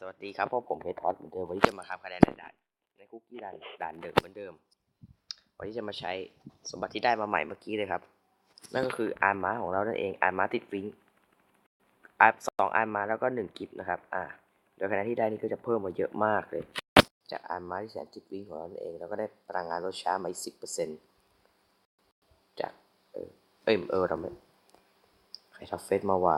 สวัสดีครับพวกผมเพชรออสเหมือนเดิมวันนี้จะมาทำคะแนนในด่านในคุกกี้ด่านด่านเดิมเหมือนเดิม วันนี้จะมาใช้สมบัติที่ได้มาใหม่เมื่อกี้เลยครับ นั่นก็คืออาร์มาของเรานั่นเองอาร์มาติดฟิงอาร์สองอาร์มาแล้วก็หนึ่งกิฟนะครับ อ่า โดยคะแนนที่ได้นี่ก็จะเพิ่มมาเยอะมากเลย จากอาร์มาที่แสนติดฟิงของเรานั่นเองแล้วก็ได้พลังงานลดช้ามาอีกสิบเปอร์เซ็นต์จากเออเอ้ยเออเราไม่ใครทับเฟซมาว่า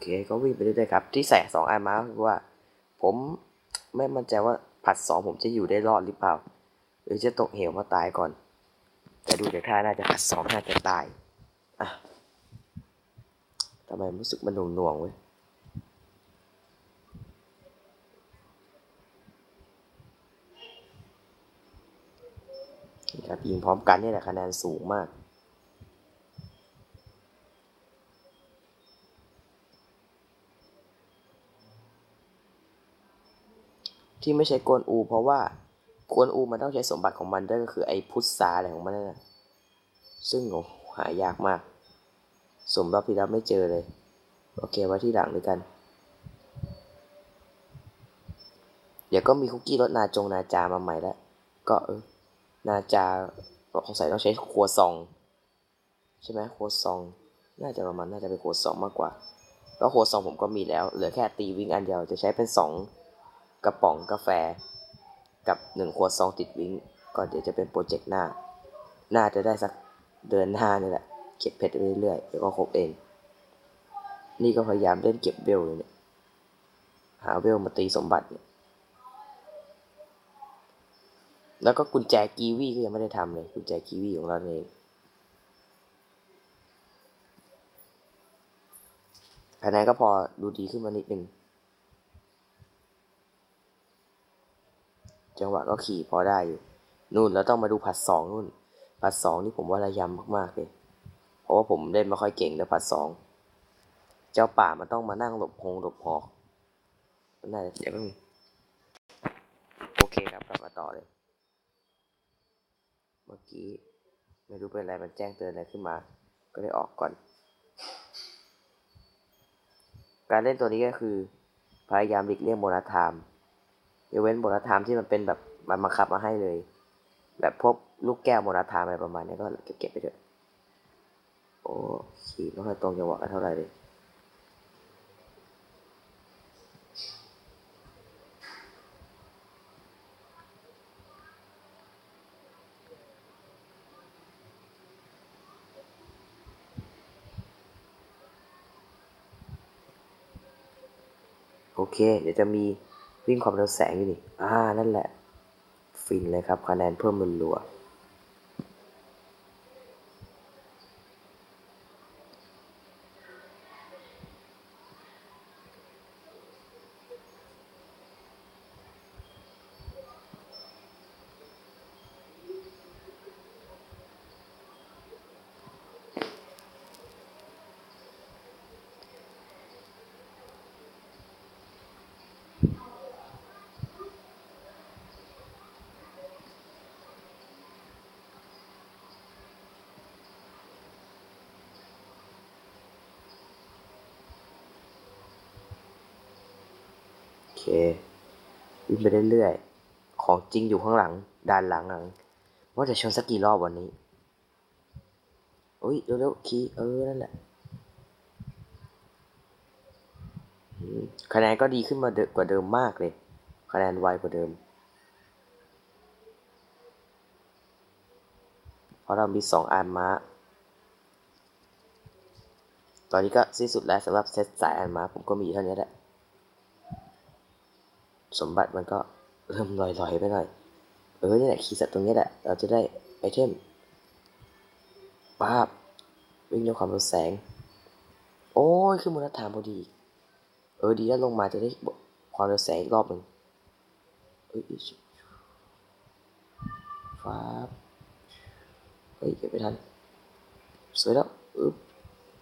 เค ก็วิ่งไปเรื่อยๆครับ ที่ใส่สองอันมาคือว่า ผมไม่มั่นใจว่าผัดสองผมจะอยู่ได้รอดหรือเปล่า หรือจะตกเหวมาตายก่อน แต่ดูจากท่าน่าจะผัดสองน่าจะตายอะทำไมรู้สึกมันหน่วงๆเว้ยครับยิงพร้อมกันนี่แหละคะแนนสูงมาก ที่ไม่ใช้กวนอู เพราะว่ากวนอูมันต้องใช้สมบัติของมันด้วยก็คือไอ้พุทธาอะไรของมันนั่นนะซึ่งโอ้หายากมาก สมรอบที่แล้วไม่เจอเลย โอเคไว้ที่หลังด้วยกัน เดี๋ยวก็มีคุกกี้รสนาจงนาจามาใหม่แล้ว ก็เออ นาจาสงสัยต้องใช้ครัวซอง ใช่ไหมครัวซอง น่าจะประมาณน่าจะเป็นครัวซองมากกว่าแล้วครัวซองผมก็มีแล้ว เหลือแค่ตีวิ่งอันเดียวจะใช้เป็นสอง กระป๋องกาแฟ กับหนึ่งขวดซองติดวิ่งก็เดี๋ยวจะเป็นโปรเจกต์หน้า น่าจะได้สักเดือนหน้านี่แหละเก็บเพชรไปเรื่อยๆเดี๋ยวก็ครบเอง นี่ก็พยายามเล่นเก็บเวลเลยเนี่ยหาเวลมาตีสมบัติเนี่ยแล้วก็กุญแจกีวีก็ยังไม่ได้ทำเลยกุญแจกีวีของเราเองคะแนนก็พอดูดีขึ้นมานิดนึง จังหวะก็ขี่พอได้อยู่ นู่นแล้วต้องมาดูผัดสองนู่น ผัดสองนี่ผมว่าระยำมากๆเลย เพราะว่าผมเล่นไม่ค่อยเก่งเลยผัดสอง เจ้าป่ามันต้องมานั่งหลบหงหลบหอกน่าจะเดี๋ยวไม่มีโอเคครับกลับมาต่อเลย เมื่อกี้ไม่รู้เป็นอะไรมันแจ้งเตือนอะไรขึ้นมา ก็เลยออกก่อน การเล่นตัวนี้ก็คือ พยายามหลีกเลี่ยงโมนาไทม์ ยกเว้นโมนาไทม์ที่มันเป็นแบบมันบังคับมาให้เลย แบบพวกลูกแก้วโมนาไทม์อะไรประมาณนี้ก็เก็บๆไปเถอะโอ้ขี่ไม่ค่อยตรงจังหวะกันเท่าไหร่เลยโอเค เดี๋ยวจะมี วิ่งความเร็วแสงอยู่นี่อ่านั่นแหละ ฟินเลยครับคะแนนเพิ่มมันรัว เควิ่งไปเรื่อยๆ ของจริงอยู่ข้างหลัง ด้านหลังหลัง ว่าจะชนสักกี่รอบวันนี้อุ้ยเร็วๆคีย์เออ นั่นแหละคะแนนก็ดีขึ้นมาเดกว่าเดิมมากเลย คะแนนไวกว่าเดิม เพราะเรามีสองอันม้าตอนนี้ก็สิ้นสุดแล้วสำหรับเซตสายอันม้าผมก็มีเท่านี้แหละ สมบัติมันก็เริ่มลอยๆไปหน่อย เออนี่แหละคีย์สัตว์ตรงนี้แหละ เราจะได้ไอเทมป้าบวิ่งด้วยความเร็วแสง โอ้ยขึ้นมูลฐานพอดี เออดีแล้วลงมาจะได้ความเร็วแสงอีกรอบหนึ่งเอ้ยฟ้าเฮ้ยเก็บไม่ทัน สวยแล้ว อึ๊บ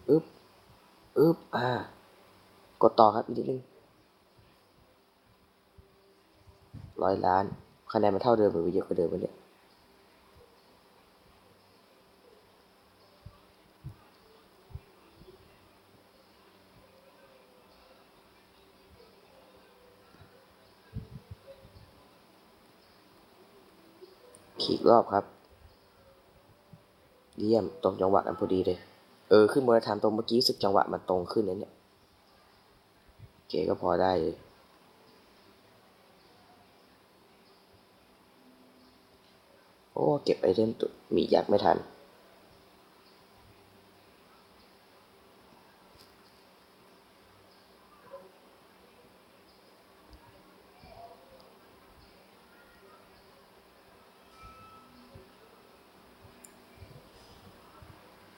อึ๊บ อึ๊บ อ่า กดต่อครับอีกนิดนึง ร้อยล้านคะแนนมันเท่าเดิมหรือเยอะกว่าเดิมวะเนี่ยขี่อีกรอบครับ เยี่ยมตรงจังหวะกันพอดีเลย เออ ขึ้นมรธรรมตรงเมื่อกี้รู้สึกจังหวะมันตรงขึ้นนะเนี่ย โอเคก็พอได้เลย อ้เก็บไอเทมตุมียักษ์ไม่ทัน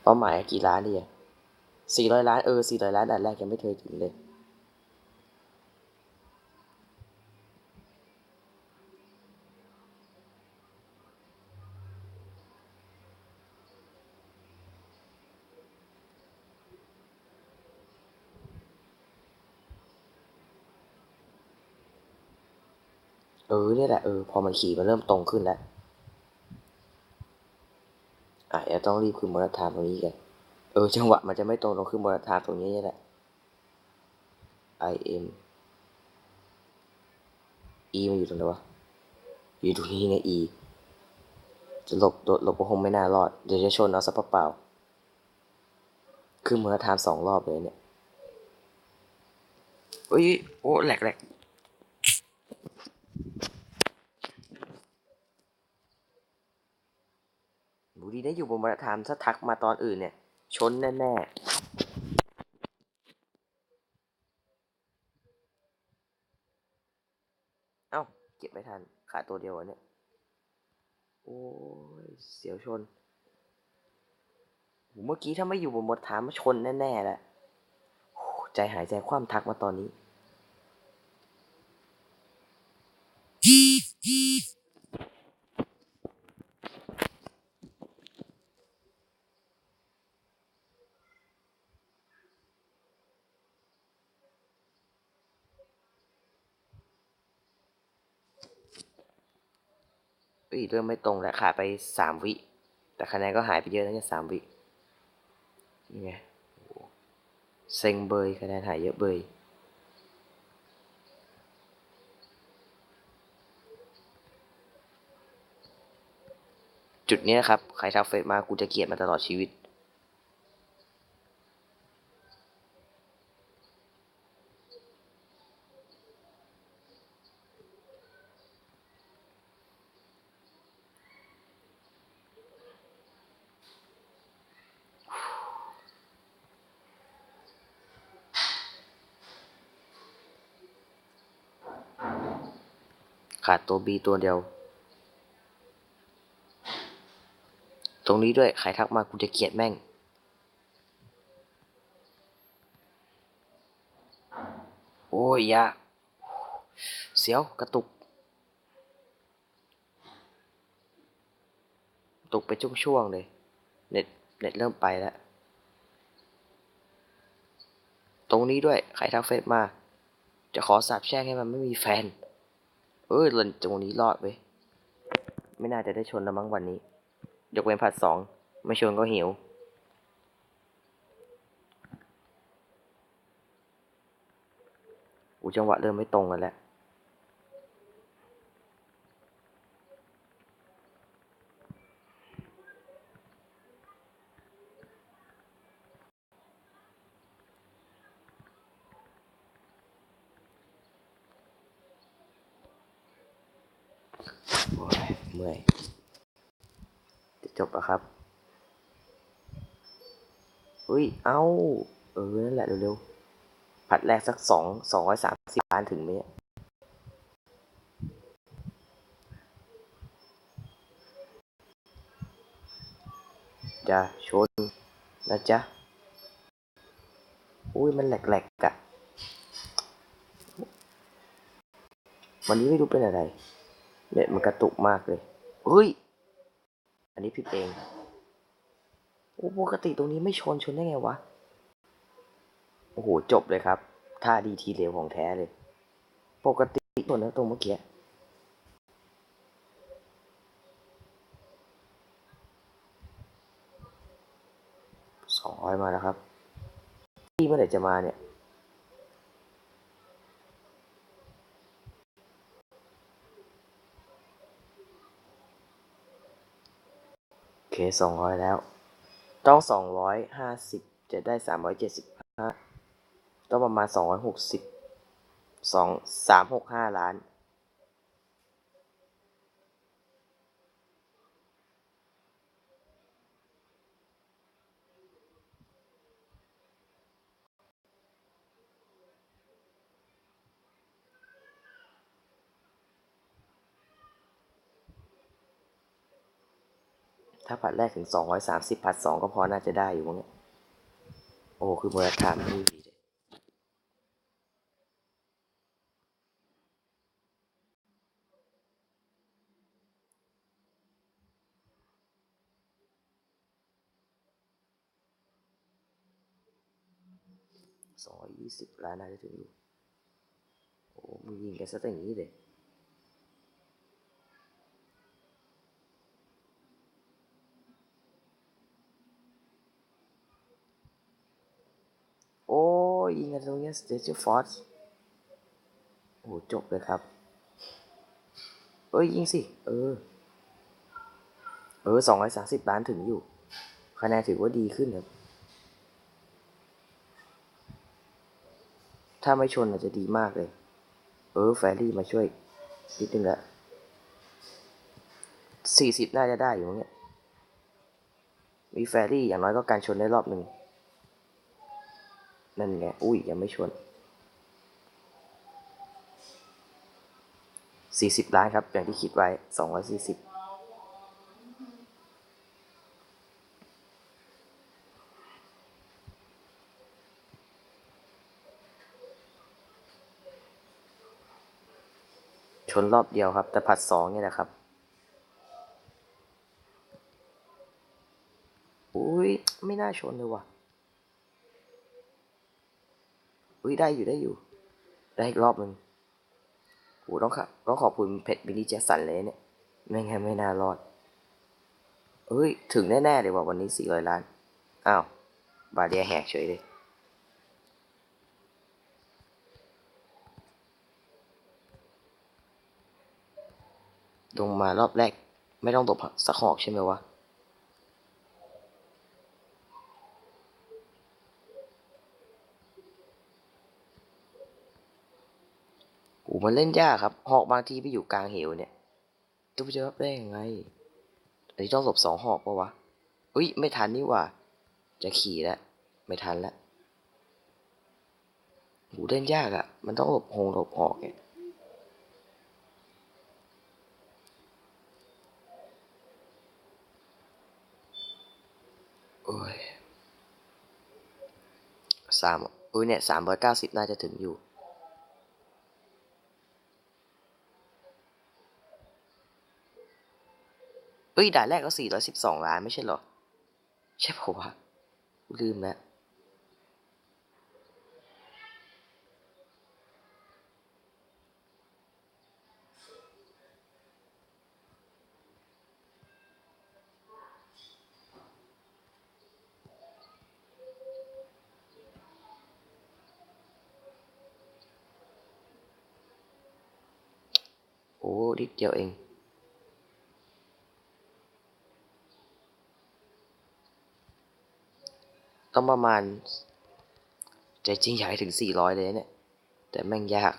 เป้าหมายกี่ล้านดีอะสี่ร้อยล้าน เออสี่ร้อยล้านอันแรกยังไม่เคยถึงเลย เออเนี่ยแหละเออพอมันขี่มันเริ่มตรงขึ้นแล้วอะเดี๋ยวต้องรีบขึ้นมรธรรมตรงนี้กันเออจังหวะมันจะไม่ตรงตรงขึ้นมรธรรมตรงนี้นี่แหละ I M E มันอยู่ตรงไหนวะอยู่ตรงนี้ไง E จะหลบโดดหลบก็คงไม่น่ารอดเดี๋ยวจะชนเอาซะเปล่าขึ้นมรธรรมสองรอบเลยเนี่ยเอ้ยโอ้แหลกแหลก ดูดีนะอยู่บนมรธรรมถ้าทักมาตอนอื่นเนี่ย ชนแน่ๆ เอ้า เก็บไม่ทัน ขาตัวเดียวอะเนี่ย โอ้ย เสียวชนเมื่อกี้ถ้าไม่อยู่บนมรธรรมชนแน่ๆแหละใจหายใจคว่ำทักมาตอนนี้ เอ้ยเริ่มไม่ตรงแล้วขาดไปสามวิ แต่คะแนนก็หายไปเยอะนะเนี่ยสามวินี่ไงเซ็งเบยคะแนนหายเยอะเบยจุดนี้นะครับ ใครทักเฟซมากูจะเกลียดมาตลอดชีวิต ขาด ตัว B ตัวเดียว ตรงนี้ด้วยใครทักมากูจะเกลียดแม่ง โอ้ยยาเสียวกระตุกตกไปช่วงๆเลย เน็ต เน็ตเริ่มไปแล้ว ตรงนี้ด้วย ใครทักเฟซมา จะขอสาบแช่งให้มันไม่มีแฟน เออเรนตรงนี้รอดเว้ยไม่น่าจะได้ชนละมั้งวันนี้ ยกเว้นผัดสองไม่ชนก็หิวอูจังหวะเริ่มไม่ตรงกันแล้ว โอ้ยเมื่อย จบแล้วครับอุ้ย เอ้า เออ นั่นแหละเร็วๆ ผัดแรกสักสองสองร้อยสามสิบล้านถึงไหมเนี่ยจะชนนะจ๊ะ อุ้ย มันแหลกๆกะวันนี้ไม่รู้เป็นอะไร เน็ตมันกระตุกมากเลยเฮ้ย อันนี้ผิดเองโอ้ปกติตรงนี้ไม่ชนชนได้ไงวะ โอ้โห จบเลยครับ ท่าดีทีเหลวของแท้เลย ปกติตัวนะตรงเมื่อกี้สองร้อยมาแล้วครับ ที่เมื่อไหร่จะมาเนี่ย เคสองร้อยแล้ว ต้องสองร้อยห้าสิบจะได้สามร้อยเจ็ดสิบห้าต้องประมาณสองร้อยหกสิบสองสามหกห้าล้าน ผัดแรกถึงสองร้อยสามสิบผัดสองก็พอน่าจะได้อยู่มั้งเนี่ยโอ้คือมูลค่ามันไม่ดีเลยสองร้อยยี่สิบล้านน่าจะถึงอยู่โอ้มึงยิงกันซะตั้งอย่างนี้เลย โอ้ ยยิงกันตรงนี้สเตจฟอร์สโอ้จบเลยครับ เอ้ยยิงสิ เออ เออสองร้อยสามสิบล้านถึงอยู่ คะแนนถือว่าดีขึ้นครับ ถ้าไม่ชนอาจจะดีมากเลย เออ แฟรี่มาช่วยนิดนึงละสี่สิบน่าจะได้อยู่มั้งเนี่ย มีแฟรี่อย่างน้อยก็การชนได้รอบหนึ่ง นั่นไง อุ้ย ยังไม่ชนสี่สิบล้านครับ อย่างที่คิดไว้สองร้อยสี่สิบชนรอบเดียวครับ แต่ผัดสองเนี่ยแหละครับ อุ้ยไม่น่าชนเลยว่ะ อุ้ยได้อยู่ได้อยู่ ได้อีกรอบหนึ่งโอ้ต้องค่ะต้องขอบคุณเพชรบิลลี่แจ็สันเลยเนี่ย ไม่งั้นไม่น่ารอดเฮ้ย ถึงแน่ ๆ เลยว่าวันนี้สี่ร้อยล้าน อ้าว บาเรียแหกเฉยเลยลงมารอบแรก ไม่ต้องตบสักหอกใช่ไหมวะ โอ้มันเล่นยากครับ หอกบางทีไปอยู่กลางเหวเนี่ยจะไปเจอรับได้ยังไงอันนี้ต้องหลบสองหอกปะวะ อุ้ยไม่ทันนี่ว่า จะขี่แล้วไม่ทันแล้วโหเล่นยากอะ่ะ มันต้องหลบหงหลบหอกเนี่ยโอ้ยสามอุ้ยเนี่ยสามร้อยเก้าสิบน่าจะถึงอยู่ เอ้ยด่านแรกก็สี่ร้อยสิบสองล้านไม่ใช่หรอ ใช่ปะวะกูลืมแล้วโอ้นิดเดียวเอง ต้องประมาณ ใจจริงอยากให้ถึง 400 เลยเนี่ย แต่แม่งยาก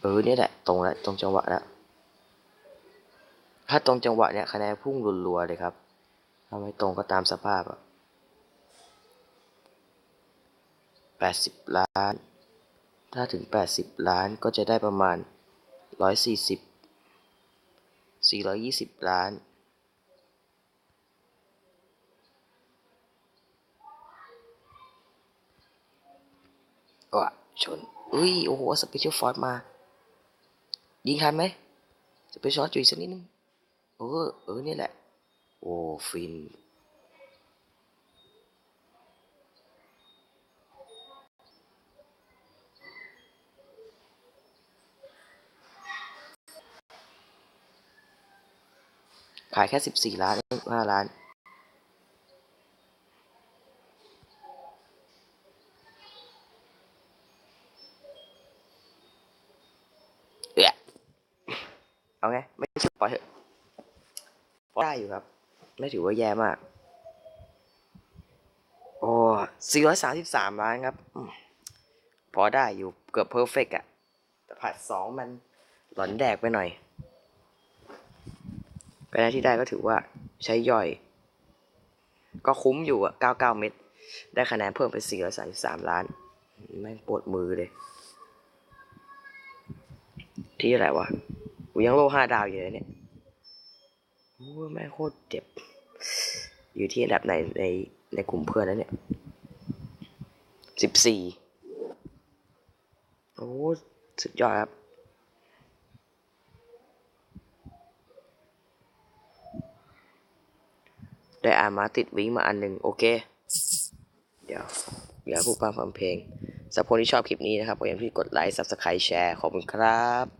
เออเนี่ยแหละตรงแล้วตรงจังหวะแล้วถ้าตรงจังหวะเนี่ยคะแนนพุ่งรัวๆเลยครับ ถ้าไม่ตรงก็ตามสภาพอะแปดสิบล้าน ถ้าถึงแปดสิบล้านก็จะได้ประมาณร้อยสี่สิบสี่ร้อยยี่สิบล้านว่ะชน อุ้ย โอ้โห สเปเชียลฟอร์สมา ยิงทันไหม สเปเชียลจุยสักนิดนึง เออ เออ นี่แหละ โอ้ฟิน ขายแค่สิบสี่ล้านห้าล้านเอาไง ไม่ปล่อยเถอะได้อยู่ครับ ไม่ถือว่าแย่มาก โอ้สี่ร้อยสามสิบสามล้านครับ พอได้อยู่เกือบเพอร์เฟกอะแต่ผัดสองมันหลอนแดกไปหน่อยก็ได้ที่ได้ก็ถือว่าใช้ย่อย ก็คุ้มอยู่อะ99 เม็ด ได้คะแนนเพิ่มเป็น433 ล้าน แม่งปวดมือเลย ที่อะไรวะ กูยังโลห้าดาวอยู่เลยเนี่ย โอ้ยแม่โคตรเจ็บ อยู่ที่อันดับไหนในในกลุ่มเพื่อนแล้วเนี่ยสิบสี่โอ้สุดยอดครับได้อามาติดวิงมาอันหนึ่งโอเค เดี๋ยว เดี๋ยวผู้ฟังฟังเพลงสำหรับคนที่ชอบคลิปนี้นะครับก็อย่าลืมที่กดไลค์ subscribe แชร์ ขอบคุณครับ